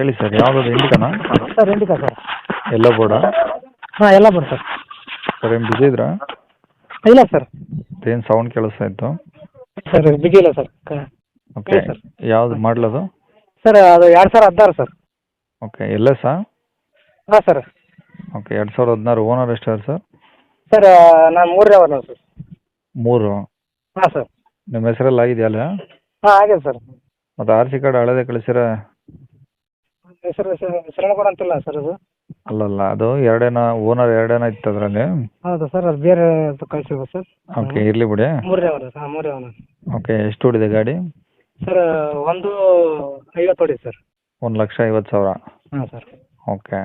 ಹೇಳಿ ಸರ್ ಯಾವ್ದು ಇಂಡಿಕಾನ? Sir Indica sir. ಎಲ್ಲ ಬೋರ್ಡ? ಹಾಂ ಎಲ್ಲ ಬರ್ ಸರ್. ಸರ್ ಏನು ಬಿಸಿ ಇದ್ರಾ? ಇಲ್ಲ ಸರ್. ಏನು ಸೌಂಡ್ ಕೇಳಿಸ್ತಾ ಇತ್ತು? ಸರ್ ಬಿಗಿ ಇಲ್ಲ ಸರ್. ಕ- ಓಕೆ ಹೇಳಿ ಸರ್. ಯಾವ್ದು ಮಾಡಲದು ಸರ್ ಅದು ಎರಡು ಸಾವಿರ ಹದಿನಾರು ಸರ್. ಓಕೆ ಎಲ್ಲ ಸಾ ಹಾಂ ಸರ್. ಓಕೆ ಎರಡು ಸಾವಿರದ ಹದಿನಾರು ಓನರ್ ಎಷ್ಟು ಸರ್? ಸರ್ ನಾನು ಮೂರನೇ ಅವರ್ ಸರ್. ಮೂರು? ಹಾಂ ಸರ್. ನಿಮ್ಮ ಹೆಸರಲ್ಲಿ ಆಗಿದೆಯಲ್ಲ ಹಾಂ ಆಗಿದೆ ಸರ್. ಮತ್ತು ಆರ್ ಸಿ ಕಾರ್ಡ್ ಹಳದೇ ಕಳಿಸಿರ? ಹೆಸರು ಶರಣಗೌಡ ಅಂತಿಲ್ಲ ಸರ್ ಅದು? ಅಲ್ಲಲ್ಲ ಅದು ಎರಡೇನ ಓನರ್ ಎರಡೇನ ಇತ್ತು ಅದರಲ್ಲಿ ಹೌದು ಸರ್ ಅದು ಬೇರೆ ಕಳಿಸಿರ್ಬೋದು ಸರ್. ಓಕೆ ಇರಲಿ ಬಿಡಿ. ಮೂರನೇ ಅವರು ಹಾಂ ಮೂರನೇ ಅವರ್. ಓಕೆ ಎಷ್ಟು ಹೊಡಿದೆ ಗಾಡಿ? ಸರ್ ಒಂದು ಐವತ್ತು ಹೊಡಿ ಸರ್. ಒಂದು ಲಕ್ಷ ಐವತ್ತು ಸಾವಿರ. ಹಾಂ ಸರ್. ಓಕೆ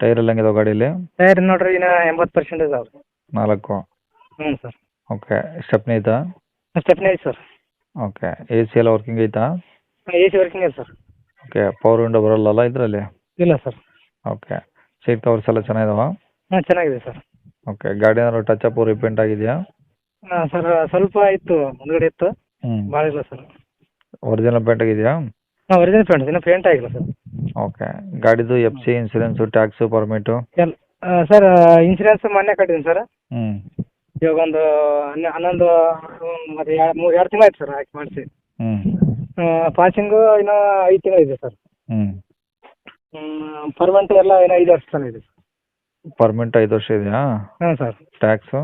ಟೈರ್ ಎಲ್ಲ ಹೆಂಗಿದಾವೆ ಗಾಡೀಲಿ ಟೈರ್ ನೋಡ್ರಿ ಇನ್ನು ಎಂಬತ್ತು ಪರ್ಸೆಂಟೇಜ್ ಅವ್ರಿ ನಾಲ್ಕು. ಹ್ಞೂ ಸರ್. ಓಕೆ ಸ್ಟೆಪ್ನಿ ಐತಾ? ಸ್ಟೆಪ್ನಿ ಐತೆ ಸರ್. ಓಕೆ ಎ ಸಿ ಎಲ್ಲ ವರ್ಕಿಂಗ್ ಐತಾ? ಎ ಸಿ ವರ್ಕಿಂಗ್ ಇದೆ ಸರ್. ಓಕೆ ಪವರ್ ವಿಂಡೋ ಬರಲ್ಲಲ್ಲ ಇದರಲ್ಲಿ? ಇಲ್ಲ ಸರ್. ಓಕೆ ಸೀಟ್ ಕವರ್ಸ್ ಎಲ್ಲ ಚೆನ್ನಾಗಿದಾವ? ಹಾಂ ಚೆನ್ನಾಗಿದೆ ಸರ್. ಓಕೆ ಗಾಡಿ ಏನಾದ್ರು ಟಚ್ ಅಪ್ ರಿಪೇಂಟ್ ಆಗಿದೆಯಾ? ಹಾಂ ಸರ್ ಸ್ವಲ್ಪ ಇತ್ತು ಮುಂದ್ಗಡೆ ಇತ್ತು. ಹ್ಞೂ ಭಾಳ ಇಲ್ಲ ಸರ್. ಒರಿಜಿನಲ್ ಪೇಂಟ್ ಆಗಿದೆಯಾ? ಹಾಂ ಒರಿಜಿನಲ್ ಪೇಂಟ್ ಇನ್ನೂ ಪೇಂಟ್ ಆಗಿಲ್ಲ ಸರ್. ಓಕೆ ಗಾಡಿದು F C insurance tax permit L sir insurance ಮೊನ್ನೆ ಕಟ್ಟಿದ್ದೀನಿ ಸರ್. ಹ್ಞೂ ಇವಾಗ ಒಂದು ಹನ್ನ- ಹನ್ನೊಂದು ಮತ್ತು ಎರಡು ಮೂರು ಎರಡು ತಿಂಗಳು ಆಯ್ತು ಸರ್ ಹಾಕಿ ಮಾಡಿಸಿ. ಹ್ಞೂ ಪಾಸಿಂಗು ಇನ್ನೂ ಐದು ತಿಂಗಳು ಇದೆ ಸರ್. ಹ್ಞೂ ಪರ್ಮೆಂಟ್ ಎಲ್ಲ ಏನೋ ಐದು ವರ್ಷ ತನಕ ಇದೆ ಪರ್ಮೆಂಟ್ ಐದು ವರ್ಷ ಇದೆಯಾ? ಹಾಂ ಸರ್. ಟ್ಯಾಕ್ಸು?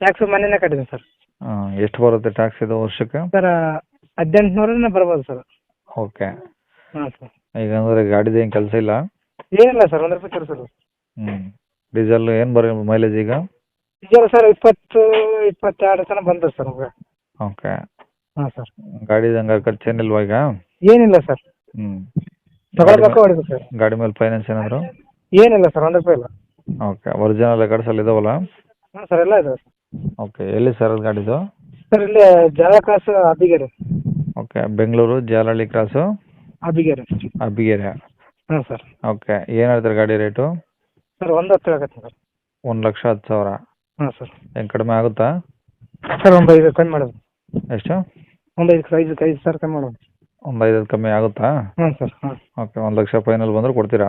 ಟ್ಯಾಕ್ಸು ಮೊನ್ನೆನೇ ಕಟ್ಟಿದ್ದೀನಿ ಸರ್. ಹಾಂ ಎಷ್ಟು ಬರುತ್ತೆ ಟ್ಯಾಕ್ಸ್ ಇದು ವರ್ಷಕ್ಕೆ? ಸರ್ ಹದಿನೆಂಟುನೂರನೇ ಬರ್ಬೋದು ಸರ್. ಓಕೆ. ಹಾಂ ಸರ್. ಈಗ ಅಂದರೆ ಗಾಡಿದು ಏನು ಕೆಲಸ ಇಲ್ಲ? ಏನಿಲ್ಲ ಸರ್ ಒಂದು ರೂಪಾಯಿ ಕೆಲಸ ಇಲ್ಲ. ಹ್ಞೂ ಡೀಸೆಲ್ ಏನು ಬರ ಮೈಲೇಜ್ ಈಗ? ಈಗ ಸರ್ ಇಪ್ಪತ್ತು ಇಪ್ಪತ್ತೆರಡು ತನಕ ಬಂದ ಸರ್ ನಮ್ಗೆ ಓಕೆ. ಹಾಂ ಸರ್ ಗಾಡಿದು ಹಂಗಾರೆ ಖರ್ಚು ಏನಿಲ್ವಾ ಈಗ? ಏನಿಲ್ಲ ಸರ್ ಹ್ಞೂ ತಗೊಳ್ಬೇಕು ಹೊಡಿಬೇಕು ಸರ್ ಗಾಡಿ ಮೇಲೆ ಫೈನಾನ್ಸ್ ಏನಾದ್ರು? ಏನಿಲ್ಲ ಸರ್ ಹಂಡ್ರೆಡ್ ರೂಪಾಯಿ ಇಲ್ಲ. ಓಕೆ ಒರಿಜಿನಲ್ ರೆಕಾರ್ಡ್ಸ್ ಅಲ್ಲಿ ಇದಾವಲ್ಲ? ಹಾಂ ಸರ್ ಎಲ್ಲ ಇದೆ ಓಕೆ ಎಲ್ಲಿ ಸರ್ ಅದು ಗಾಡಿದು? ಸರ್ ಇಲ್ಲಿ Jala cross Abbigere. Okay Bengaluru Jalahalli cross Abbigere. Abbigere. ಹಾಂ ಸರ್ ಓಕೆ ಏನು ಹೇಳ್ತಾರೆ ಗಾಡಿ ರೇಟು? ಸರ್ ಒಂದು ಹತ್ತು ಆಗತ್ತೆ ಸರ್ ಒಂದು ಲಕ್ಷ ಹತ್ತು ಸಾವಿರ. ಹಾಂ ಸರ್ ಹೆಂಗೆ ಕಡಿಮೆ ಆಗುತ್ತಾ? ಸರ್ ಒಂದು ಐದು ಕಮ್ಮಿ ಮಾಡೋದು. ಎಷ್ಟು? ಒಂದು ಐದು ಐದು ಐದು ಸಾವಿರ ಕಮ್ಮಿ ಮಾಡೋಣ. ಒಂದು ಐದು ಕಮ್ಮಿ ಆಗುತ್ತಾ? ಹಾಂ ಸರ್ ಹಾಂ ಓಕೆ ಒಂದು ಲಕ್ಷ ಫೈನಲ್ ಬಂದ್ರೆ ಕೊಡ್ತೀರಾ?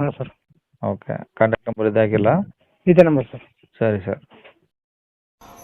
ಹಾಂ ಸರ್. ಓಕೆ ಕಾಂಟ್ಯಾಕ್ಟ್ ನಂಬರ್ ಇದೆ ಹಾಕಿಲ್ಲ? ಇದೇ ನಂಬರ್ ಸರ್. ಸರಿ ಸರ್.